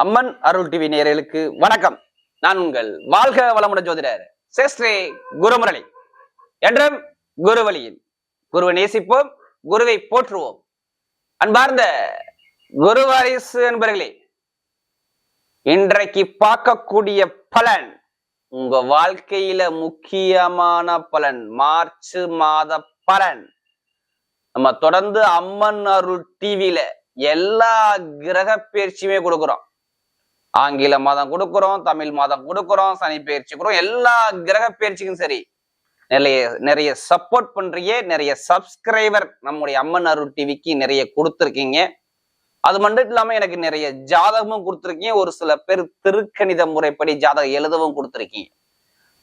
அம்மன் அருள் TV நேயர்களுக்கு வணக்கம். நான் உங்கள் வாழ்க வளமுடன் ஜோதிடர் சேஸ்ரே குருமுரளி. என்றும் குருவழியில் குருவை நேசிப்போம் குருவை போற்றுவோம். அன்பார்ந்த குருவாரிசு என்பர்களே இன்றைக்கு பார்க்கக்கூடிய பலன் உங்க வாழ்க்கையில முக்கியமான பலன் மார்ச் மாத பலன். நம்ம தொடர்ந்து அம்மன் அருள் டிவியில எல்லா கிரக பயிற்சியுமே கொடுக்குறோம். ஆங்கில மாதம் கொடுக்குறோம் தமிழ் மாதம் கொடுக்குறோம் சனி பயிற்சி கொடுக்குறோம். எல்லா கிரக பயிற்சிக்கும் சரி. நிறைய நிறைய சப்போர்ட் பண்றீங்க நிறைய சப்ஸ்கிரைபர் நம்முடைய அம்மன் அருள் டிவிக்கு நிறைய கொடுத்துருக்கீங்க. அது மட்டும் இல்லாம எனக்கு நிறைய ஜாதகமும் கொடுத்துருக்கீங்க. ஒரு சில பேர் திருக்கணித முறைப்படி ஜாதகம் எழுதவும் கொடுத்துருக்கீங்க.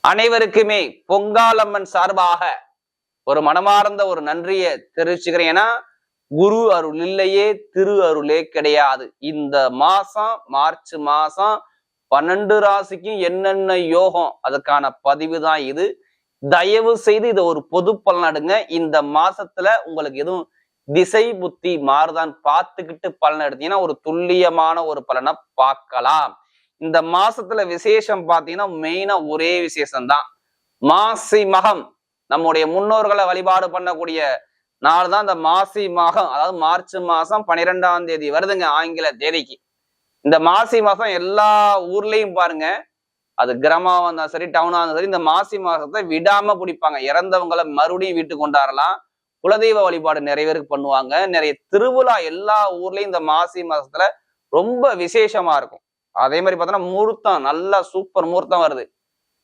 அனைவருக்குமே பொங்காலம்மன் சார்பாக ஒரு மனமார்ந்த ஒரு நன்றியை தெரிவிச்சுக்கிறேன். ஏன்னா குரு அருள் இல்லையே திரு அருளே கிடையாது. இந்த மாசம் மார்ச் மாசம் பன்னெண்டு ராசிக்கும் என்னென்ன யோகம் அதுக்கான பதிவு தான் இது. தயவு செய்து இதை ஒரு பொது பலனடுங்க இந்த மாசத்துல உங்களுக்கு எதுவும் திசை புத்தி மாறுதான் பார்த்துக்கிட்டு பலன் எடுத்தீங்கன்னா ஒரு துல்லியமான ஒரு பலனை பார்க்கலாம். இந்த மாசத்துல விசேஷம் பார்த்தீங்கன்னா மெயினா ஒரே விசேஷம் தான் மாசி மகம் நம்முடைய முன்னோர்களை வழிபாடு பண்ணக்கூடிய நாலு தான் இந்த மாசி மாதம் அதாவது மார்ச் மாசம் பன்னிரெண்டாம் தேதி வருதுங்க ஆங்கில தேதிக்கு. இந்த மாசி மாசம் எல்லா ஊர்லயும் பாருங்க அது கிராமமா இருந்தாலும் சரி டவுனா இருந்தாலும் சரி இந்த மாசி மாசத்தை விடாம பிடிப்பாங்க. இறந்தவங்களை மறுபடியும் வீட்டுக்கு கொண்டாடலாம் குலதெய்வ வழிபாடு நிறைய பேருக்கு பண்ணுவாங்க. நிறைய திருவிழா எல்லா ஊர்லயும் இந்த மாசி மாசத்துல ரொம்ப விசேஷமா இருக்கும். அதே மாதிரி பார்த்தோன்னா முகூர்த்தம் நல்லா சூப்பர் முகூர்த்தம் வருது.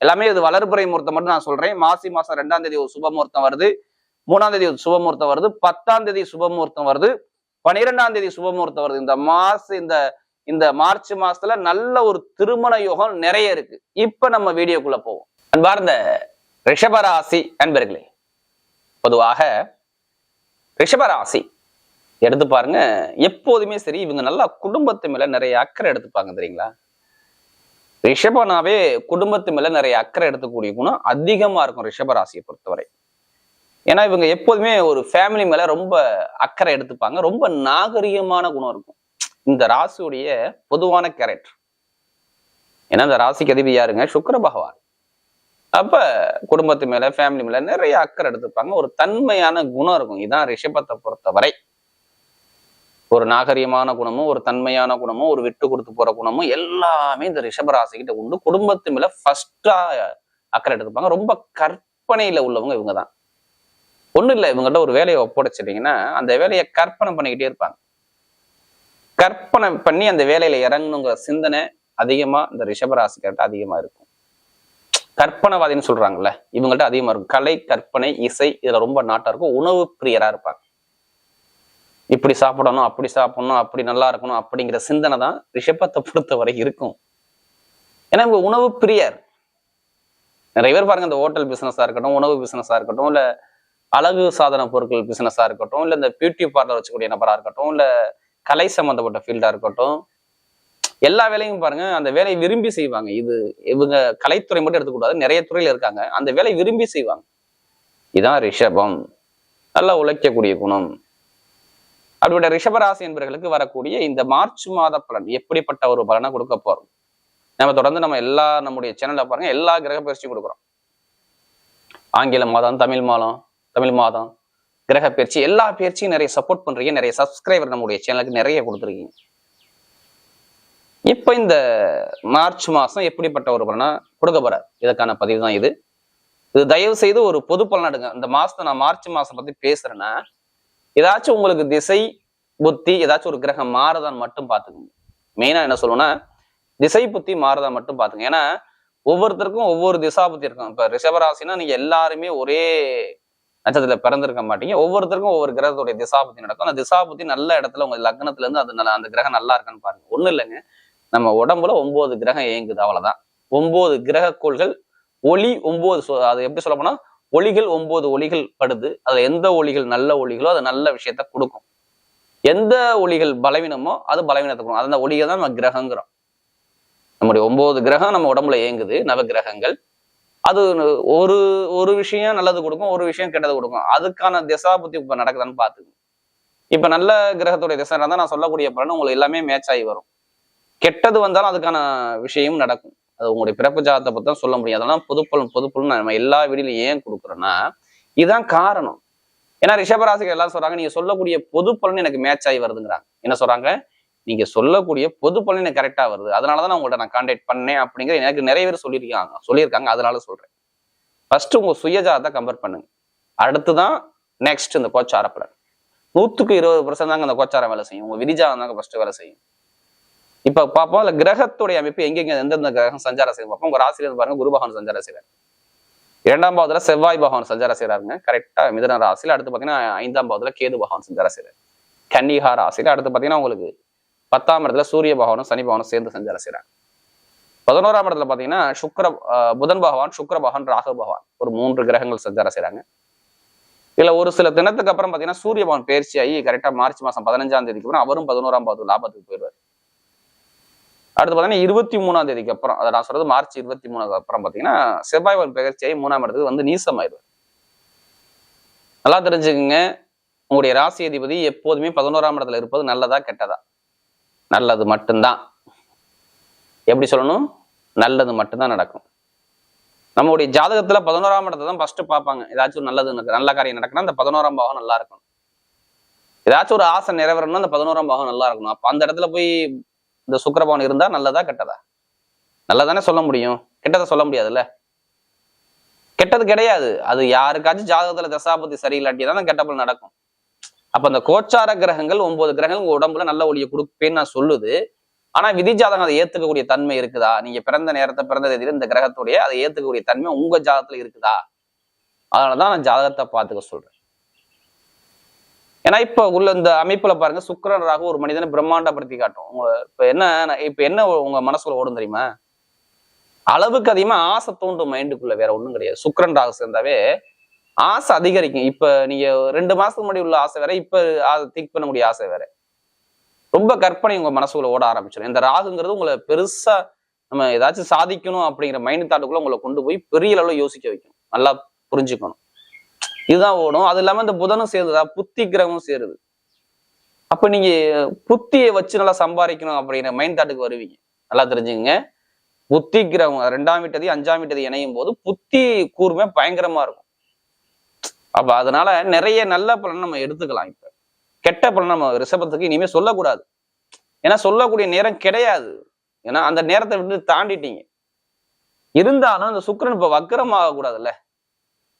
எல்லாமே இது வளர்ப்புறை முகூர்த்தம் மட்டும் நான் சொல்றேன். மாசி மாசம் ரெண்டாம் தேதி ஒரு சுப முகூர்த்தம் வருது. மூணாம் தேதி சுபமுகூர்த்தம் வருது பத்தாம் தேதி சுபமுகூர்த்தம் வருது பனிரெண்டாம் தேதி சுபமுகூர்த்தம் வருது. இந்த மாச இந்த இந்த மார்ச் மாசத்துல நல்ல ஒரு திருமண யோகம் நிறைய இருக்கு. இப்ப நம்ம வீடியோக்குள்ள போவோம். அன்பார்ந்த ரிஷபராசி அன்பர்களே பொதுவாக ரிஷபராசி எடுத்து பாருங்க எப்போதுமே சரி இவங்க நல்லா குடும்பத்து மேல நிறைய அக்கறை எடுத்துப்பாங்க தெரியுங்களா? ரிஷபனாவே குடும்பத்து மேல நிறைய அக்கறை எடுத்துக்கூடிய குணம் அதிகமா இருக்கும் ரிஷபராசியை பொறுத்தவரை. ஏன்னா இவங்க எப்போதுமே ஒரு ஃபேமிலி மேல ரொம்ப அக்கறை எடுத்துப்பாங்க. ரொம்ப நாகரிகமான குணம் இருக்கும். இந்த ராசியுடைய பொதுவான கேரக்டர் ஏன்னா இந்த ராசிக்கு அதிபதி யாருங்க? சுக்கர பகவான். அப்ப குடும்பத்து மேல ஃபேமிலி மேல நிறைய அக்கறை எடுத்துப்பாங்க. ஒரு தன்மையான குணம் இருக்கும். இதுதான் ரிஷபத்தை பொறுத்தவரை. ஒரு நாகரிகமான குணமும் ஒரு தன்மையான குணமும் ஒரு விட்டு கொடுத்து போற குணமும் எல்லாமே இந்த ரிஷபராசிக்கிட்ட உண்டு. குடும்பத்து மேல ஃபர்ஸ்டா அக்கறை எடுத்துப்பாங்க. ரொம்ப கற்பனையில உள்ளவங்க இவங்க தான் ஒன்றும் இல்லை இவங்கள்ட்ட ஒரு வேலையை ஒப்படைச்சிட்டீங்கன்னா அந்த வேலையை கற்பனை பண்ணிக்கிட்டே இருப்பாங்க. கற்பனை பண்ணி அந்த வேலையில இறங்கணுங்கிற சிந்தனை அதிகமா இந்த ரிஷபராசிக்கிட்ட அதிகமா இருக்கும். கற்பனைவாதின்னு சொல்றாங்கல்ல இவங்கள்ட்ட அதிகமா இருக்கும். கலை கற்பனை இசை இதுல ரொம்ப நாட்டா இருக்கும். உணவு பிரியரா இருப்பாங்க. இப்படி சாப்பிடணும் அப்படி சாப்பிடணும் அப்படி நல்லா இருக்கணும் அப்படிங்கிற சிந்தனை தான் ரிஷபத்தை பொறுத்தவரை இருக்கும். ஏன்னா இவங்க உணவு பிரியர். நிறைய பேர் பாருங்க இந்த ஹோட்டல் பிசினஸா இருக்கட்டும் உணவு பிசினஸா இருக்கட்டும் இல்ல அழகு சாதன பொருட்கள் பிசினஸாக இருக்கட்டும் இல்ல இந்த பியூட்டி பார்லர் வச்சுக்கூடிய நபரா இருக்கட்டும் இல்ல கலை சம்பந்தப்பட்ட ஃபீல்டா இருக்கட்டும் எல்லா வேலையும் பாருங்க அந்த வேலையை விரும்பி செய்வாங்க. இது இவங்க கலைத்துறை மட்டும் எடுத்துக்கூடாது நிறைய துறையில் இருக்காங்க. அந்த வேலையை விரும்பி செய்வாங்க. இதான் ரிஷபம். நல்லா உழைக்கக்கூடிய குணம். அப்படிப்பட்ட ரிஷபராசி என்பவர்களுக்கு வரக்கூடிய இந்த மார்ச் மாத பலன் எப்படிப்பட்ட ஒரு பலனை கொடுக்க போறோம்? நம்ம தொடர்ந்து நம்ம எல்லா நம்முடைய சேனல்ல பாருங்க எல்லா கிரக பயிற்சியும் கொடுக்குறோம். ஆங்கில மாதம் தமிழ் மாதம் தமிழ் மாதம் கிரக பயிற்சி எல்லா பயிற்சியும் நிறைய சப்போர்ட் பண்றீங்க நிறைய சப்ஸ்கிரைபர் நம்முடைய சேனலுக்கு நிறைய கொடுத்துருக்கீங்க. இப்ப இந்த மார்ச் மாசம் எப்படிப்பட்ட ஒரு பலனா கொடுக்க போறார்? இதற்கான பதிவு தான் இது. இது தயவு செய்து ஒரு பொது பலன் எடுங்க இந்த மாசத்தை நான் மார்ச் மாசம் பத்தி பேசுறேன்னா ஏதாச்சும் உங்களுக்கு திசை புத்தி ஏதாச்சும் ஒரு கிரகம் மாறுதான் மட்டும் பார்த்துக்கோங்க. மெயினா என்ன சொல்லுவோம்னா திசை புத்தி மாறுதான் மட்டும் பாத்துங்க ஏன்னா ஒவ்வொருத்தருக்கும் ஒவ்வொரு திசா புத்தி இருக்கும். இப்ப ரிஷபராசினா நீங்க எல்லாருமே ஒரே நட்சத்திரத்துல பிறந்திருக்க மாட்டீங்க. ஒவ்வொருத்தருக்கும் ஒவ்வொரு கிரகத்துடைய திசாபத்தி நடக்கும். அந்த திசாபத்தி நல்ல இடத்துல உங்க லக்னத்துல இருந்து அது நல்ல அந்த கிரகம் நல்லா இருக்கான்னு பாருங்க. ஒண்ணும் இல்லைங்க. நம்ம உடம்புல ஒன்பது கிரகம் இயங்குது அவ்வளவுதான். ஒன்பது கிரக கோள்கள் ஒளி ஒன்பது அது எப்படி சொல்ல போனா ஒளிகள் ஒன்பது ஒளிகள் படுது. அதுல எந்த ஒளிகள் நல்ல ஒளிகளோ அது நல்ல விஷயத்த கொடுக்கும். எந்த ஒளிகள் பலவீனமோ அது பலவீனத்தை கொடுக்கும். அந்த ஒளிகள் தான் நம்ம கிரகங்கிறோம். நம்முடைய ஒன்பது கிரகம் நம்ம உடம்புல இயங்குது. நவ கிரகங்கள். அது ஒரு ஒரு விஷயம் நல்லது கொடுக்கும் ஒரு விஷயம் கெட்டது கொடுக்கும். அதுக்கான திசா புத்தி இப்போ நடக்குதான்னு பாத்துக்கணும் இப்போ நல்ல கிரகத்துடைய திசை இருந்தா நான் சொல்லக்கூடிய பலன் உங்களுக்கு எல்லாமே மேட்ச் ஆகி வரும். கெட்டது வந்தாலும் அதுக்கான விஷயம் நடக்கும். அது உங்களுடைய பிறப்பு ஜாதத்தை பற்றி தான் சொல்ல முடியும். அதெல்லாம் பொதுப்பலன் பொதுப்பலன் நம்ம எல்லா வீடியிலும் ஏன் கொடுக்குறோன்னா இதுதான் காரணம். ஏன்னா ரிஷபராசிகள் எல்லாம் சொல்றாங்க நீங்க சொல்லக்கூடிய பொது பலன் எனக்கு மேட்ச் ஆகி வருதுங்கிறாங்க. என்ன சொல்றாங்க? நீங்க சொல்லக்கூடிய பொது பலனை கரெக்டா வருது. அதனாலதான் நான் உங்கள்ட்ட நான் கான்டாக்ட் பண்ணேன் அப்படிங்கிற எனக்கு நிறைய பேர் சொல்லியிருக்காங்க. சொல்லியிருக்காங்க. அதனால சொல்றேன். ஃபர்ஸ்ட் உங்க சுயஜாதத்தை கம்பேர் பண்ணுங்க. அடுத்துதான் நெக்ஸ்ட் இந்த கோச்சார பலன். நூற்றுக்கு இருபது பர்சன்ட் தாங்க அந்த கோச்சாரம் வேலை செய்யும். உங்க விதிஜாதம் தாங்க ஃபர்ஸ்ட் வேலை செய்யும். இப்ப பார்ப்போம் இல்ல கிரகத்துடைய அமைப்பு எங்கெங்க எந்தெந்த கிரகம் சஞ்சாரம் செய்யும் பார்ப்போம் உங்க ராசியில பாருங்க குரு பகவான் சஞ்சாரம் செய்யறாரு இரண்டாம் பாவத்துல செவ்வாய் பகவான் சஞ்சாரம் செய்யறாருங்க கரெக்டா மிதன ராசியில. அடுத்து பாத்தீங்கன்னா ஐந்தாம் பாவத்துல கேது பகவான் சஞ்சாரம் செய்யறாரு கன்னிகா ராசியில. அடுத்து பாத்தீங்கன்னா உங்களுக்கு பத்தாம் இடத்துல சூரிய பகவானும் சனி பகவானும் சேர்ந்து சஞ்சாரம் செய்கிறாங்க பதினோராம் இடத்துல பாத்தீங்கன்னா சுக்கர புதன் பகவான் சுக்கர பகவான் ராகு பகவான் ஒரு மூன்று கிரகங்கள் சஞ்சாரம் செய்யறாங்க இதுல ஒரு சில தினத்துக்கு அப்புறம் பாத்தீங்கன்னா சூரிய பகவான் பயிற்சி ஆகி கரெக்டா மார்ச் மாசம் பதினஞ்சாம் தேதிக்கு அப்புறம் அவரும் பதினோராம் பாவது லாபத்துக்கு போயிடுவார். அடுத்து பாத்தீங்கன்னா இருபத்தி மூணாம் தேதிக்கு அப்புறம் அதை நான் சொல்றது மார்ச் இருபத்தி மூணாவது அப்புறம் பாத்தீங்கன்னா செவ்வாய் பகவான் மூணாம் இடத்துக்கு வந்து நீசமாயிடுவார். நல்லா தெரிஞ்சுக்கோங்க. உங்களுடைய ராசி அதிபதி எப்போதுமே பதினோராம் இடத்துல இருப்பது நல்லதா கெட்டதா? நல்லது மட்டும்தான். எப்படி சொல்லணும்? நல்லது மட்டும்தான் நடக்கும். நம்மளுடைய ஜாதகத்துல பதினோராம் இடத்தை தான் ஃபர்ஸ்ட் பார்ப்பாங்க. ஏதாச்சும் ஒரு நல்லது நல்ல காரியம் நடக்கணும் அந்த பதினோராம் பாவம் நல்லா இருக்கும் ஏதாச்சும் ஒரு ஆசை நிறைவேறணும்னா அந்த பதினோராம் பாவம் நல்லா இருக்கணும். அப்போ அந்த இடத்துல போய் இந்த சுக்கிரபவன் இருந்தா நல்லதா கெட்டதா? நல்லதானே சொல்ல முடியும். கெட்டதை சொல்ல முடியாதுல்ல? கெட்டது கிடையாது. அது யாருக்காச்சும் ஜாதகத்துல தசாபதி சரியில்லாட்டி தான் கெட்ட நடக்கும். அப்ப அந்த கோச்சார கிரகங்கள் ஒன்பது கிரகங்கள் உங்க உடம்புல நல்ல ஒளியை கொடுப்பேன்னு நான் சொல்லுது. ஆனா விதி ஜாதகம் அதை ஏத்துக்கக்கூடிய தன்மை இருக்குதா? நீங்க பிறந்த நேரத்தை பிறந்த தேதியில இந்த கிரகத்துடைய அதை ஏத்துக்கக்கூடிய தன்மை உங்க ஜாதகத்துல இருக்குதா? அதனாலதான் நான் ஜாதகத்தை பார்த்துக்க சொல்றேன். ஏன்னா இப்ப உள்ள இந்த அமைப்புல பாருங்க சுக்கரன் ராகு ஒரு மனிதனை பிரம்மாண்டப்படுத்தி காட்டும். உங்க இப்ப என்ன இப்ப என்ன உங்க மனசுக்குள்ள ஓடும் தெரியுமா? அளவுக்கு அதிகமா ஆசை தோண்டும் மைண்டுக்குள்ள வேற ஒண்ணும் கிடையாது. சுக்கரன் ராகு சேர்ந்தாவே ஆசை அதிகரிக்கும். இப்ப நீங்க ரெண்டு மாசத்துக்கு முன்னாடி உள்ள ஆசை வேற இப்ப திங்க் பண்ணக்கூடிய ஆசை வேற. ரொம்ப கற்பனை உங்க மனசுக்குள்ள ஓட ஆரம்பிச்சிடும் இந்த ராகுங்கிறது உங்களை பெருசா நம்ம ஏதாச்சும் சாதிக்கணும் அப்படிங்கிற மைண்ட் தாட்டுக்குள்ள உங்களை கொண்டு போய் பெரிய அளவுல யோசிக்க வைக்கும் நல்லா புரிஞ்சுக்கணும். இதுதான் ஓடும். அது இல்லாம இந்த புதனும் சேருதா. புத்தி கிரகமும் சேருது. அப்ப நீங்க புத்தியை வச்சு நல்லா சம்பாதிக்கணும் அப்படிங்கிற மைண்ட் தாட்டுக்கு வருவீங்க. நல்லா தெரிஞ்சுங்க புத்தி கிரகம் ரெண்டாம் வீட்டதி அஞ்சாம் வீட்டதி இணையும் போது புத்தி கூர்மை பயங்கரமா இருக்கும். அப்ப அதனால நிறைய நல்ல பலன் நம்ம எடுத்துக்கலாம் இப்ப. கெட்ட பலன் நம்ம ரிஷபத்துக்கு இனிமே சொல்லக்கூடாது. ஏன்னா சொல்லக்கூடிய நேரம் கிடையாது. ஏன்னா அந்த நேரத்தை விட்டு தாண்டிட்டீங்க. இருந்தாலும் அந்த சுக்கிரன் இப்ப வக்கரமாக கூடாதுல்ல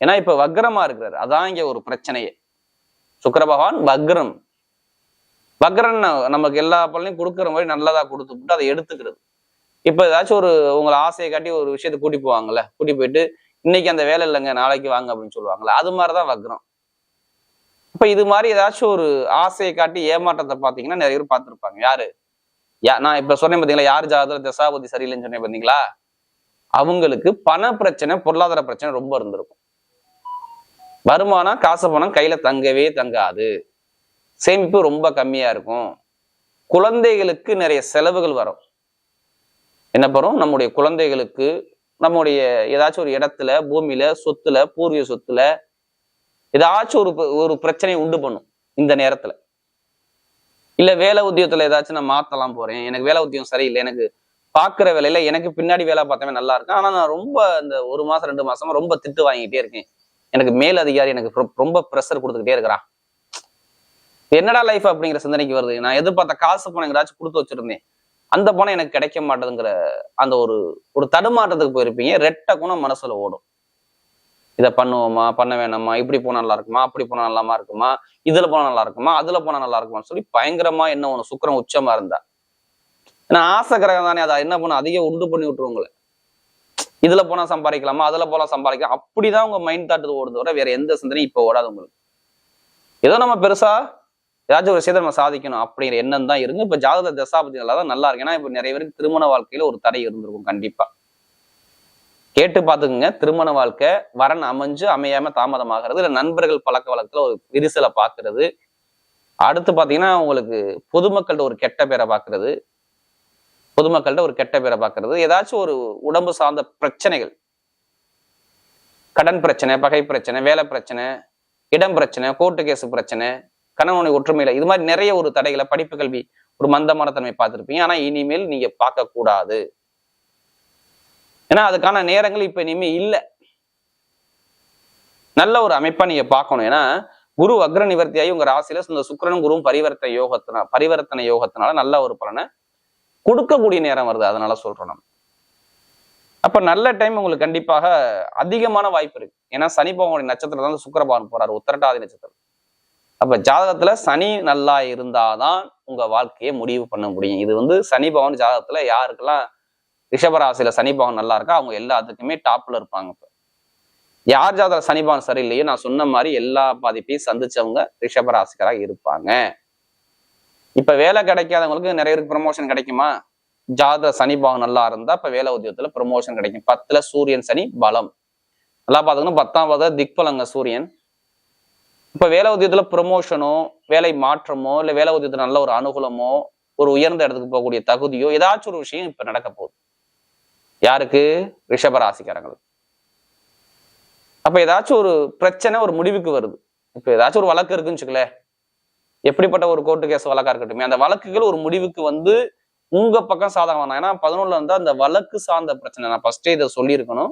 ஏன்னா இப்ப வக்ரமா இருக்கிறாரு. அதான் இங்க ஒரு பிரச்சனையே. சுக்கர பகவான் வக்ரம். வக்ரன் நமக்கு எல்லா பலனையும் கொடுக்குற மாதிரி நல்லதா கொடுத்துட்டு அதை எடுத்துக்கிறது. இப்ப ஏதாச்சும் ஒரு உங்களை ஆசையை காட்டி ஒரு விஷயத்தை கூட்டி போவாங்கல்ல. கூட்டி போயிட்டு இன்னைக்கு அந்த வேலை இல்லைங்க நாளைக்கு வாங்க அப்படின்னு சொல்லுவாங்களா அது மாதிரிதான் வக்ரம். இப்ப இது மாதிரி ஏதாச்சும் ஒரு ஆசையை காட்டி ஏமாற்றத்தை பாத்தீங்கன்னா நிறைய பேர் பார்த்துருப்பாங்க. யாரு? யா நான் இப்ப சொன்னேன் பாத்தீங்களா யார் ஜாதகத்துல தசாபதி சரியில்லைன்னு சொன்னேன் பாத்தீங்களா? அவங்களுக்கு பண பிரச்சனை பொருளாதார பிரச்சனை ரொம்ப இருந்திருக்கும். வருமானம் காசு பணம் கையில தங்கவே தங்காது. சேமிப்பு ரொம்ப கம்மியா இருக்கும். குழந்தைகளுக்கு நிறைய செலவுகள் வரும். என்ன பண்ணும் நம்முடைய குழந்தைகளுக்கு நம்முடைய ஏதாச்சும் ஒரு இடத்துல பூமியில சொத்துல பூர்வீக சொத்துல ஏதாச்சும் ஒரு ஒரு பிரச்சனையை உண்டு பண்ணும் இந்த நேரத்துல. இல்ல வேலை உத்தியோகத்துல ஏதாச்சும் நான் மாத்தலாம் போறேன் எனக்கு வேலை உத்தியோகம் சரியில்லை எனக்கு பாக்குற வேலையில எனக்கு பின்னாடி வேலை பார்த்தவன் நல்லா இருக்கும். ஆனா நான் ரொம்ப இந்த ஒரு மாசம் ரெண்டு மாசமா ரொம்ப திட்டு வாங்கிட்டே இருக்கேன். எனக்கு மேல் அதிகாரி எனக்கு ரொம்ப ப்ரெஷர் கொடுத்துக்கிட்டே இருக்கிறான் என்னடா லைஃப் அப்படிங்கிற சிந்தனைக்கு வருது. நான் எதிர்பார்த்த காசு பணம் எங்கேயாச்சும் கொடுத்து வச்சிருந்தேன். அந்த பணம் எனக்கு கிடைக்க மாட்டேதுங்கிற அந்த ஒரு ஒரு தடுமாற்றத்துக்கு போயிருப்பீங்க. ரெட்ட குணம் மனசுல ஓடும். இதை பண்ணுவோமா? பண்ண வேணாமா? இப்படி போனா நல்லா இருக்குமா? அப்படி போனா நல்லாமா இருக்குமா? இதுல போனா நல்லா இருக்குமா? அதுல போனா நல்லா இருக்குமான்னு சொல்லி பயங்கரமா என்ன ஒண்ணு சுக்கரம் உச்சமா இருந்தா. ஏன்னா ஆசை கிரகம் தானே. அதை என்ன பண்ணும் அதிகம் உண்டு பண்ணி விட்டுருவங்களை இதுல போனா சம்பாதிக்கலாமா? அதுல போனா சம்பாதிக்கலாம். அப்படிதான் உங்க மைண்ட் தாட்டு ஓடுது தவிர வேற எந்த சிந்தனையும் இப்ப ஓடாது உங்களுக்கு. ஏதோ நம்ம பெருசா ஏதாச்சும் ஒரு விஷயத்தை நம்ம சாதிக்கணும் அப்படிங்கிற எண்ணம் தான் இருக்கு இப்ப ஜாதக தான் நல்லா இருக்கு. ஏன்னா இப்ப நிறைய பேருக்கு திருமண வாழ்க்கையில ஒரு தடை இருந்திருக்கும் கண்டிப்பா. கேட்டு பார்த்துக்குங்க. திருமண வாழ்க்கை வரன் அமைஞ்சு அமையாம தாமதமாகிறது இல்ல நண்பர்கள் பழக்க வழக்கத்துல ஒரு விரிசலை பாக்குறது அடுத்து பாத்தீங்கன்னா உங்களுக்கு பொதுமக்கள்கிட்ட ஒரு கெட்ட பேரை பாக்குறது பொதுமக்கள்கிட்ட ஒரு கெட்ட பேரை பாக்குறது ஏதாச்சும் ஒரு உடம்பு சார்ந்த பிரச்சனைகள். கடன் பிரச்சனை பகை பிரச்சனை வேலை பிரச்சனை இடம் பிரச்சனை கோர்ட்டு கேஸ் பிரச்சனை கணவனை ஒற்றுமையில இது மாதிரி நிறைய ஒரு தடைகளை படிப்பு கல்வி ஒரு மந்தமான தன்மை பார்த்திருப்பீங்க. ஆனா இனிமேல் நீங்க பார்க்க கூடாது. ஏன்னா அதுக்கான நேரங்கள் இப்ப இனிமே இல்லை. நல்ல ஒரு அமைப்பா நீங்க பார்க்கணும். ஏன்னா குரு அக்ர நிவர்த்தியாகி உங்க ராசியில இந்த சுக்கரனும் குருவும் பரிவர்த்தனை யோகத்தினா பரிவர்த்தனை யோகத்தினால நல்ல ஒரு பலனை கொடுக்கக்கூடிய நேரம் வருது. அதனால சொல்றோம் நம்ம. அப்ப நல்ல டைம் உங்களுக்கு கண்டிப்பாக அதிகமான வாய்ப்பு இருக்கு. ஏன்னா சனி பகவானுடைய நட்சத்திரம் தான் சுக்கிர பகவான் போறாரு. உத்தரட்டாதி நட்சத்திரம். அப்ப ஜாதகத்துல சனி நல்லா இருந்தாதான் உங்க வாழ்க்கையை முடிவு பண்ண முடியும். இது வந்து சனி பவன் ஜாதகத்துல யாருக்கெல்லாம் ரிஷபராசியில சனி பவன் நல்லா இருக்கா அவங்க எல்லாத்துக்குமே டாப்ல இருப்பாங்க இப்போ. யார் ஜாதக சனி பவன் சரியில்லையோ நான் சொன்ன மாதிரி எல்லா பாதிப்பையும் சந்திச்சவங்க ரிஷபராசிகராக இருப்பாங்க. இப்ப வேலை கிடைக்காதவங்களுக்கு நிறைய பேருக்கு ப்ரமோஷன் கிடைக்குமா? ஜாதக சனி பாகம் நல்லா இருந்தா இப்ப வேலை உத்தியோகத்துல ப்ரமோஷன் கிடைக்கும். பத்துல சூரியன் சனி பலம். நல்லா பாத்துக்கணும் பத்தாம் பாத திக்பலங்க சூரியன். இப்ப வேலை உத்தியோகத்துல ப்ரொமோஷனோ வேலை மாற்றமோ இல்ல வேலை உத்தியோகத்துல நல்ல ஒரு அனுகூலமோ ஒரு உயர்ந்த இடத்துக்கு போகக்கூடிய தகுதியோ ஏதாச்சும் ஒரு விஷயம் இப்ப நடக்க போகுது. யாருக்கு? ரிஷபராசிக்காரங்களுக்கு அப்ப ஏதாச்சும் ஒரு பிரச்சனை ஒரு முடிவுக்கு வருது. இப்போ ஏதாச்சும் ஒரு வழக்கு இருக்குன்னு வச்சுக்கல எப்படிப்பட்ட ஒரு கோர்ட்டு கேஸ் வழக்கா இருக்கட்டும் அந்த வழக்குகள் ஒரு முடிவுக்கு வந்து உங்க பக்கம் சாதகம் ஏன்னா பதினொன்றுல வந்து அந்த வழக்கு சார்ந்த பிரச்சனை நான் ஃபர்ஸ்டே இதை சொல்லியிருக்கணும்.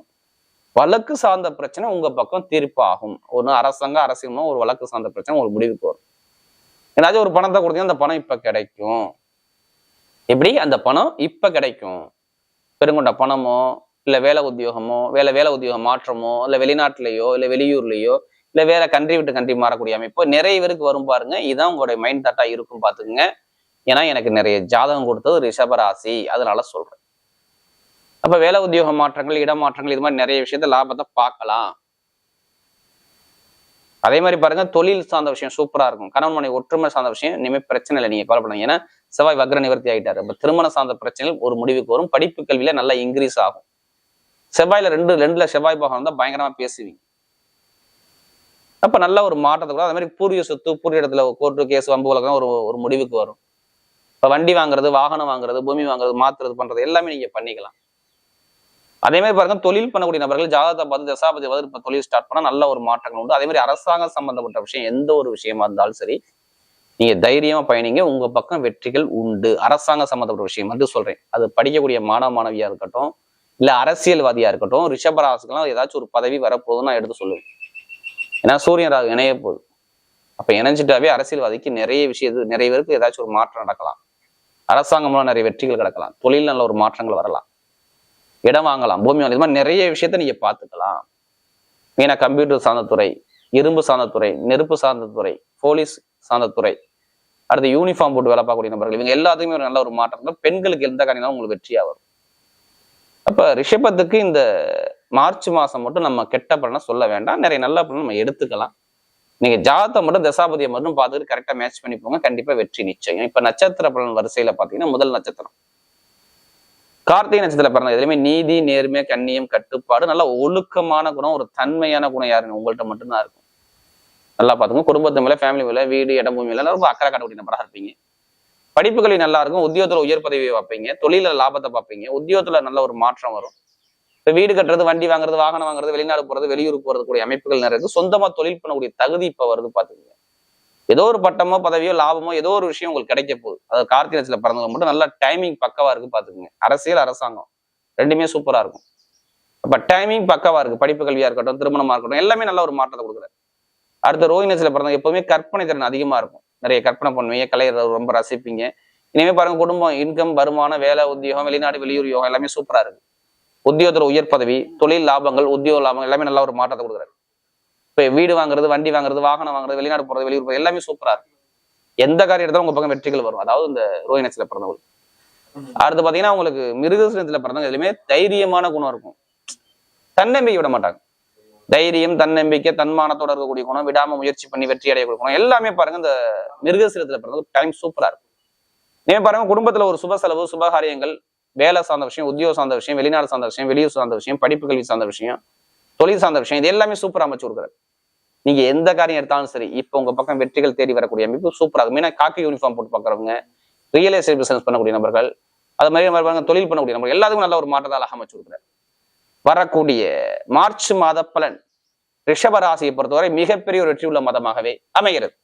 வழக்கு சார்ந்த பிரச்சனை உங்க பக்கம் தீர்ப்பாகும். ஒன்று அரசாங்க அரசியலோ ஒரு வழக்கு சார்ந்த பிரச்சனை ஒரு முடிவுக்கு வரும். ஏதாச்சும் ஒரு பணத்தை கொடுத்தீங்கன்னா அந்த பணம் இப்ப கிடைக்கும். எப்படி? அந்த பணம் இப்ப கிடைக்கும். பெருங்கொண்ட பணமோ இல்ல வேலை உத்தியோகமோ வேலை வேலை உத்தியோகம் மாற்றமோ இல்ல வெளிநாட்டிலேயோ இல்லை வெளியூர்லயோ இல்ல வேற கண்ட்ரி விட்டு கண்ட்ரி மாறக்கூடிய அமைப்பு நிறைய பேருக்கு வரும் பாருங்க. இதுதான் உங்களுடைய மைண்ட் தட்டா இருக்கும் பாத்துக்கோங்க ஏன்னா எனக்கு நிறைய ஜாதகம் கொடுத்தது ரிஷபராசி அதனால சொல்றேன். அப்ப வேலை உத்தியோக மாற்றங்கள் இடமாற்றங்கள் இது மாதிரி நிறைய விஷயத்த லாபத்தை பார்க்கலாம். அதே மாதிரி பாருங்க தொழில் சார்ந்த விஷயம் சூப்பரா இருக்கும். கணவன் மனை ஒற்றுமை சார்ந்த விஷயம் இனிமே பிரச்சனை இல்லை நீங்க கவலைப்படுங்க ஏன்னா செவ்வாய் வக்ர நிவர்த்தி ஆகிட்டாரு இப்ப திருமண சார்ந்த பிரச்சனைகள் ஒரு முடிவுக்கு வரும். படிப்பு கல்வியில நல்லா இன்க்ரீஸ் ஆகும். செவ்வாயில ரெண்டு ரெண்டுல செவ்வாய் பாகம் தான் பயங்கரமா பேசுவீங்க. அப்ப நல்ல ஒரு மாற்றத்தை கூட அதே மாதிரி பூர்வீக சொத்து பூர்வீக இடத்துல கோர்ட்டு கேஸ் வம்பு வழக்கம் ஒரு ஒரு முடிவுக்கு வரும். இப்ப வண்டி வாங்குறது வாகனம் வாங்குறது பூமி வாங்குறது மாத்துறது பண்றது எல்லாமே நீங்க பண்ணிக்கலாம். அதே மாதிரி பாருங்க தொழில் பண்ணக்கூடிய நபர்கள் ஜாதகத்தை பார்த்து தசாபதி பார்த்து தொழில் ஸ்டார்ட் பண்ணால் நல்ல ஒரு மாற்றங்கள் உண்டு. அதே மாதிரி அரசாங்கம் சம்பந்தப்பட்ட விஷயம் எந்த ஒரு விஷயமா இருந்தாலும் சரி நீங்க தைரியமா பயணிங்க. உங்க பக்கம் வெற்றிகள் உண்டு. அரசாங்கம் சம்மந்தப்பட்ட விஷயம் வந்து சொல்றேன். அது படிக்கக்கூடிய மாணவ மாணவியா இருக்கட்டும் இல்ல அரசியல்வாதியா இருக்கட்டும் ரிஷபராசுக்கெல்லாம் ஏதாச்சும் ஒரு பதவி வரப்போகுதுன்னு நான் எடுத்து சொல்லுவேன். ஏன்னா சூரியன் ராகு இணைய போகுது. அப்ப இணைஞ்சிட்டாவே அரசியல்வாதிக்கு நிறைய விஷயம் நிறைய பேருக்கு ஏதாச்சும் ஒரு மாற்றம் நடக்கலாம். அரசாங்கம்லாம் நிறைய வெற்றிகள் கிடக்கலாம். தொழில் நல்ல ஒரு மாற்றங்கள் வரலாம். இடம் வாங்கலாம் பூமி வாங்கலாம். இது மாதிரி நிறைய விஷயத்த நீங்க பார்த்துக்கலாம். ஏன்னா கம்ப்யூட்டர் சார்ந்த துறை இரும்பு சார்ந்த துறை நெருப்பு சார்ந்த துறை போலீஸ் சார்ந்த துறை அடுத்து யூனிஃபார்ம் போட்டு வேலை பார்க்கக்கூடிய நபர்கள் இவங்க எல்லாத்துக்குமே ஒரு நல்ல ஒரு மாற்றம் இருந்தால் பெண்களுக்கு எந்த காரணம் உங்களுக்கு வெற்றியாக வரும். அப்ப ரிஷபத்துக்கு இந்த மார்ச் மாசம் மட்டும் நம்ம கெட்ட பலனை சொல்ல வேண்டாம். நிறைய நல்ல பலன் நம்ம எடுத்துக்கலாம். நீங்க ஜாதத்தை மட்டும் தசாபதியை மட்டும் பார்த்துட்டு கரெக்டா மேட்ச் பண்ணி போங்க. கண்டிப்பா வெற்றி நிச்சயம். இப்போ நட்சத்திர பலன் வரிசையில பார்த்தீங்கன்னா முதல் நட்சத்திரம். கார்த்திகை நட்சத்திர பிறந்த எதுலையுமே நீதி நேர்மை கண்ணியம் கட்டுப்பாடு நல்ல ஒழுக்கமான குணம் ஒரு தன்மையான குணம் யாருன்னு உங்கள்ட்ட மட்டும்தான் இருக்கும். நல்லா பார்த்துங்க குடும்பத்து மேல ஃபேமிலி மேல வீடு இடம் பூமி மேல ரொம்ப அக்கறை காட்டக்கூடிய நபராக இருப்பீங்க. படிப்புகளில் நல்லா இருக்கும். உத்தியோகத்துல உயர் பதவியை பார்ப்பீங்க தொழில லாபத்தை பார்ப்பீங்க. உத்தியோகத்துல நல்ல ஒரு மாற்றம் வரும். இப்ப வீடு கட்டுறது வண்டி வாங்குறது வாகனம் வாங்குறது வெளிநாடு போறது வெளியூர் போறது கூடிய அமைப்புகள் நிறைய இருக்கு. சொந்தமா தொழில் பண்ணக்கூடிய தகுதி இப்ப வருது பாத்துக்கோங்க ஏதோ ஒரு பட்டமோ பதவியோ லாபமோ ஏதோ ஒரு விஷயம் உங்களுக்கு கிடைக்க போகுது. அது கார்த்திகத்தில் பிறந்தவங்க மட்டும் நல்ல டைமிங் பக்கவா இருக்கு பாத்துக்கோங்க அரசியல் அரசாங்கம். ரெண்டுமே சூப்பரா இருக்கும். அப்ப டைமிங் பக்கவா இருக்கு. படிப்பு கல்வியா இருக்கட்டும் திருமணமா இருக்கட்டும் எல்லாமே நல்ல ஒரு மாற்றத்தை கொடுக்குறாரு. அடுத்த ரோஹினஸ்ல பிறந்தவங்க எப்பவுமே கற்பனை திறன் அதிகமா இருக்கும். நிறைய கற்பனை பண்ணுவீங்க கலை ரொம்ப ரசிப்பீங்க. இனிமே பாருங்க குடும்பம் இன்கம் வருமானம் வேலை உத்தியோகம் வெளிநாடு வெளியூர் யோகம் எல்லாமே சூப்பரா இருக்கு. உத்தியோகத்துல உயர் பதவி தொழில் லாபங்கள் உத்தியோக லாபங்கள் எல்லாமே நல்ல ஒரு மாற்றத்தை கொடுக்குறாரு. இப்ப வீடு வாங்குறது வண்டி வாங்குறது வாகனம் வாங்குறது வெளிநாடு போறது வெளியூர் போறது எல்லாமே சூப்பரா இருக்கு. எந்த காரியம் எடுத்தாலும் உங்க பக்கம் வெற்றிகள் வரும். அதாவது இந்த ரோஹினஸ்ல பிறந்தவங்க அடுத்து பாத்தீங்கன்னா உங்களுக்கு மிருகசனத்துல பிறந்தவங்க எதுலையுமே தைரியமான குணம் இருக்கும். தன்னம்பிக்கை விட மாட்டாங்க. தைரியம் தன்னம்பிக்கை தன்மானத்தோட இருக்கக்கூடிய குணம் விடாம முயற்சி பண்ணி வெற்றி அடையக்கூடிய குணம் எல்லாமே பாருங்க இந்த மிருகசீரத்துல பிறந்த டைம் சூப்பரா இருக்கும். நீங்க பாருங்க குடும்பத்துல ஒரு சுப செலவு சுபகாரியங்கள் வேலை சார்ந்த விஷயம் உத்தியோகம் சார்ந்த விஷயம் வெளிநாடு சார்ந்த விஷயம் வெளியூர் சார்ந்த விஷயம் படிப்பு கல்வி சார்ந்த விஷயம் தொழில் சார்ந்த விஷயம் இது எல்லாமே சூப்பரா அமைச்சு கொடுக்குறாரு நீங்க எந்த காரியம் எடுத்தாலும் சரி இப்போ உங்க பக்கம் வெற்றிகள் தேடி வரக்கூடிய அமைப்பு சூப்பரா இருக்கும் மெயினா காக்கி யூனிஃபார்ம் போட்டு பார்க்குறவங்க ரியல் எஸ்டேட் பிசினஸ் பண்ணக்கூடிய நபர்கள் அது மாதிரி பாருங்க தொழில் பண்ணக்கூடிய நபர்கள் எல்லாத்துக்கும் நல்ல ஒரு மாற்றத்தை அழகா அமைச்சு கொடுக்குறாரு வரக்கூடிய மார்ச் மாத பலன் ரிஷபராசியை பொறுத்தவரை மிகப்பெரிய ஒரு வெற்றி உள்ள மதமாகவே அமைகிறது.